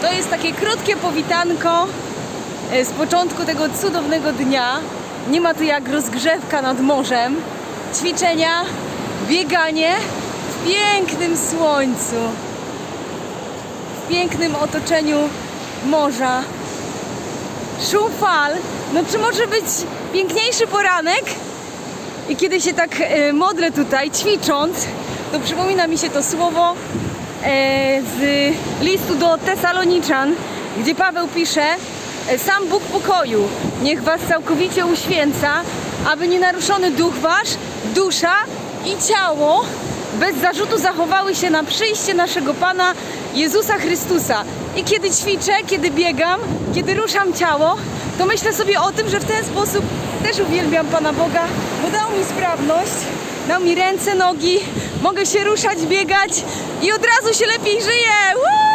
To jest takie krótkie powitanko e, z początku tego cudownego dnia. Nie ma to jak rozgrzewka nad morzem. Ćwiczenia, bieganie w pięknym słońcu, w pięknym otoczeniu morza. Szum fal. No czy może być piękniejszy poranek? I kiedy się tak e, modlę tutaj, ćwicząc, to przypomina mi się to słowo e, z listu do Tesaloniczan, gdzie Paweł pisze: e, Sam Bóg pokoju, niech was całkowicie uświęca, aby nienaruszony duch wasz, dusza i ciało bez zarzutu zachowały się na przyjście naszego Pana Jezusa Chrystusa. I kiedy ćwiczę, kiedy biegam, kiedy ruszam ciało, to myślę sobie o tym, że w ten sposób też uwielbiam Pana Boga, bo dał mi sprawność, dał mi ręce, nogi, mogę się ruszać, biegać i od razu się lepiej żyje. Woo!